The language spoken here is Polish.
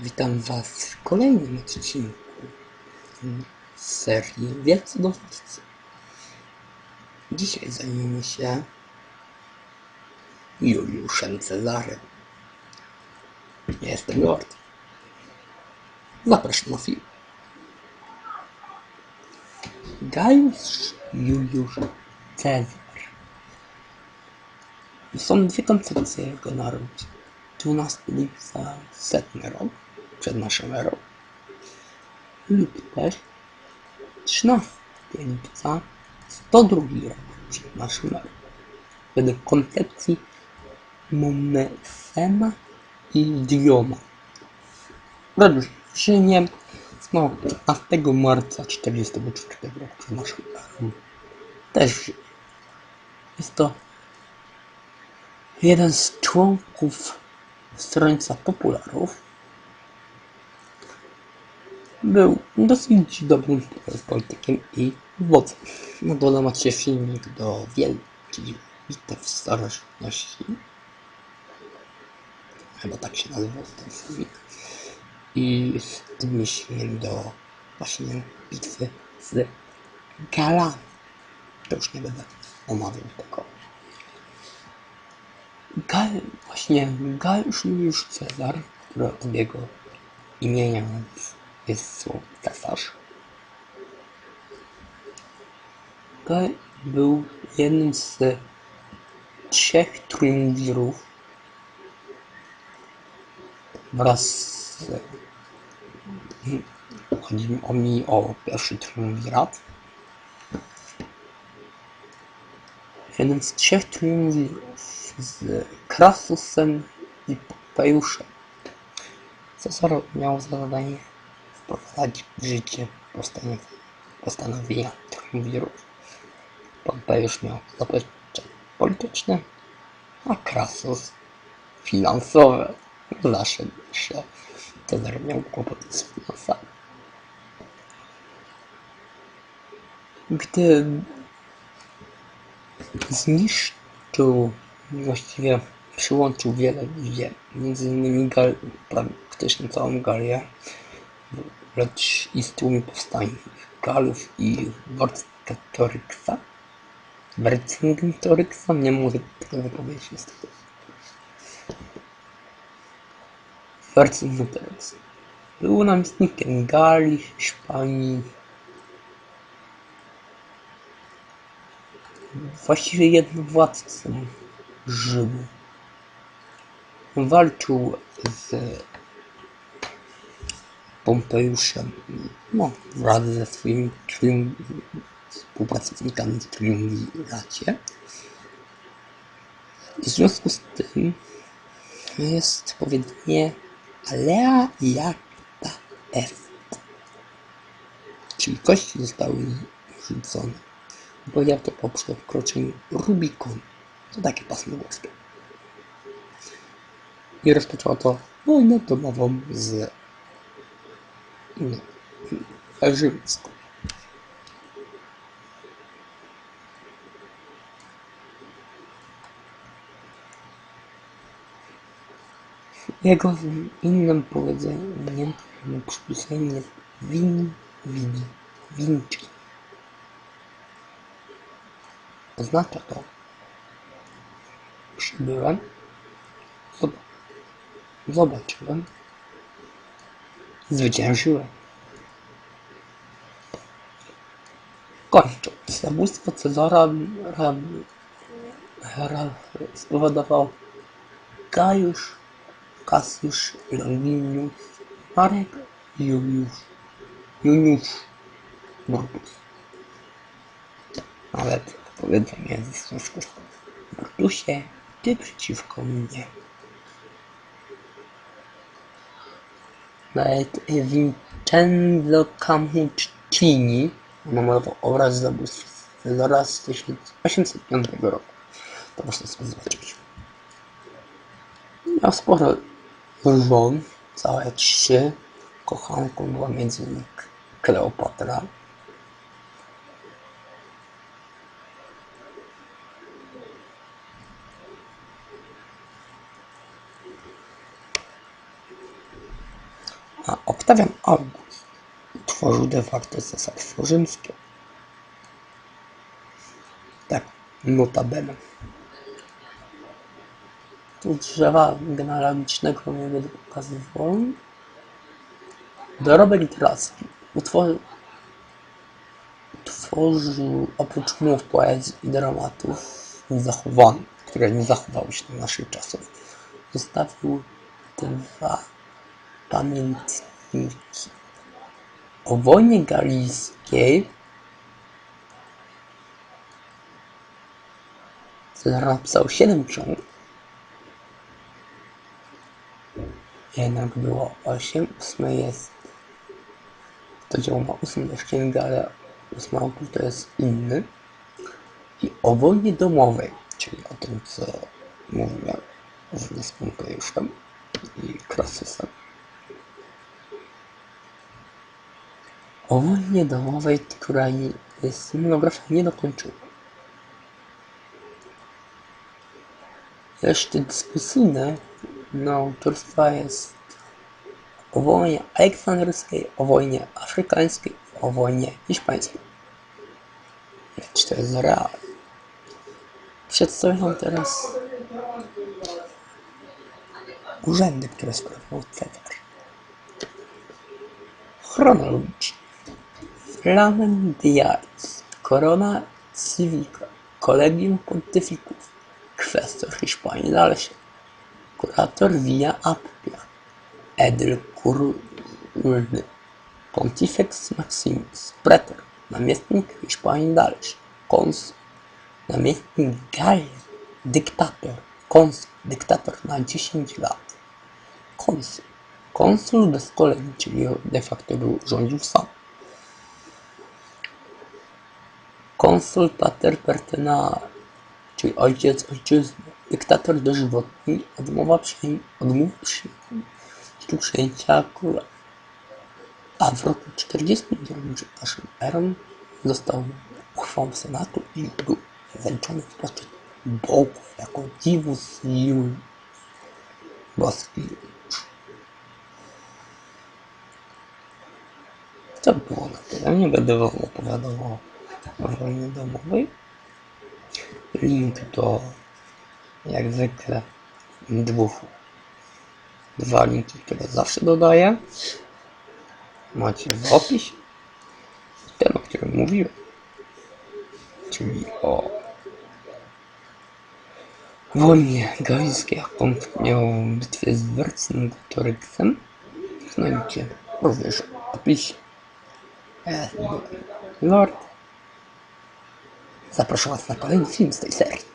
Witam Was w kolejnym odcinku z serii Dowódcy. Dzisiaj zajmiemy się Juliuszem Cezarem. Jestem Lord. Zapraszam na film. Gaius Juliusz Cezar. Są dwie koncepcje jego narodzie. 12 lipca setny rok przed naszą erą lub też 13 lipca 102 rok przed naszą erą. Według koncepcji Mommesena i Dioma. Rodził się w Rzymie no, 15 marca 44 roku przed naszą erą. Też. Jest to jeden z członków Strońca Popularów był dosyć dobrym politykiem i wodzem. Na dole macie filmik do wielkich bitew starożytności. Chyba tak się nazywał ten filmik. I z odniesieniem do właśnie bitwy z Galami. To już nie będę omawiał tego. Gal, właśnie Gaiusz Juliusz Cezar, który od jego imienia jest słowo cesarz. Gaj był jednym z trzech triumvirów wraz z chodzi mi o pierwszy triumvirat jeden z trzech triumvirów z Krasusem i Popejuszem. Cezar miał za zadanie wprowadzić w życie postanowienia, postanowienia triumvirów. Popejusz miał zabezpieczenie polityczne, a Krasus finansowe. Zawsze że Cezar miał kłopoty z finansami. Gdy zniszczył, właściwie przyłączył wiele ziem, między innymi Gal, praktycznie całą Galię, lecz istniał mi powstanie Galów i Vercingetoryksa. Vercingetoryksa, nie mogę tego wypowiedzieć niestety. Vercingetorix był namiestnikiem Galii, Hiszpanii, właściwie jednowładcą Rzymu. Walczył z Pompejuszem, no, wraz ze swoimi współpracownikami w triumviracie. W związku z tym jest powiedzenie alea jacta est, czyli kości zostały rzucone bo ja to po przekroczeniu Rubikonu. To takie pasmo górskie. I rozpoczęła to wojnę domową z rzymską. Jego innym powiedzeniem przypisaniem jest win, win, winci. Oznacza to przybyłem, zob- zobaczyłem, zwyciężyłem. Kończąc, zabójstwo Cezara ra, ra, spowodował Gajusz, Kasiusz, Longinus, Marek, Juliusz, Juniusz, Brutus. Nawet powiedzenie ze związku Brutusie, ty przeciwko mnie. Nawet Vincenzo Camuccini namalował obraz zabójstwa Cezara z 1805 roku. To właśnie sobie zobaczyć. Miał sporo żon, całe trzy. Kochanką była między innymi Kleopatra. Oktawian August utworzył de facto cesarstwo rzymskie. Tak, notabene. Tu drzewa genealogicznego nie będę pokazywał. Dorobek literacki utworzył, utworzył oprócz mów, poezji i dramatów zachowanych, które nie zachowały się do naszych czasów, zostawił dwa pamiętniki. O wojnie galijskiej Cezar napisał 7 ksiąg. Jednak było 8. Ósme jest. To dzieło ma 8 też księgę, ale ósmy autor to jest inny. I o wojnie domowej, czyli o tym, co mówiłem z z Pompeuszem i Krasysem. O wojnie domowej, która jest monografia nie dokończyła. Reszty dyskusyjne na autorstwa jest o wojnie aleksandryjskiej, o wojnie afrykańskiej, o wojnie hiszpańskiej. Lecz to jest real. Przedstawię wam teraz urzędy, które sprawował Cezar. Chronologicznie. Flamen Diaris, Corona Civica, Collegium Pontificus, kwestor Hiszpanii dalszy, kurator Via Appia, Edel Kurulny, Pontifex Maximus, pretor, namiestnik Hiszpanii dalszy, konsul, namiestnik Galii, dyktator, konsul, dyktator na 10 lat, konsul, konsul bez kolei, czyli de facto był, rządził sam. Konsul pater pertena, czyli ojciec ojczyzny, dyktator dożywotni, odmowa przyjęcia, odmów przyjęcia, przyjęcia króla. A w roku 49 przed naszym erą został uchwałą Senatu i był zaliczony w poczet bogów jako divus iuris boski. To było na tyle. Nie będę wam opowiadał o wojnie domowej. Link do, jak zwykle, dwóch, dwa linki, które zawsze dodaję. Macie w opisie. Ten, o którym mówiłem. Czyli o wojnie galijskiej, jaką miał bitwę z Vercingetorixem. Znajdziecie również w opisie. Lord. Zapraszam Was na kolejny film z tej serii.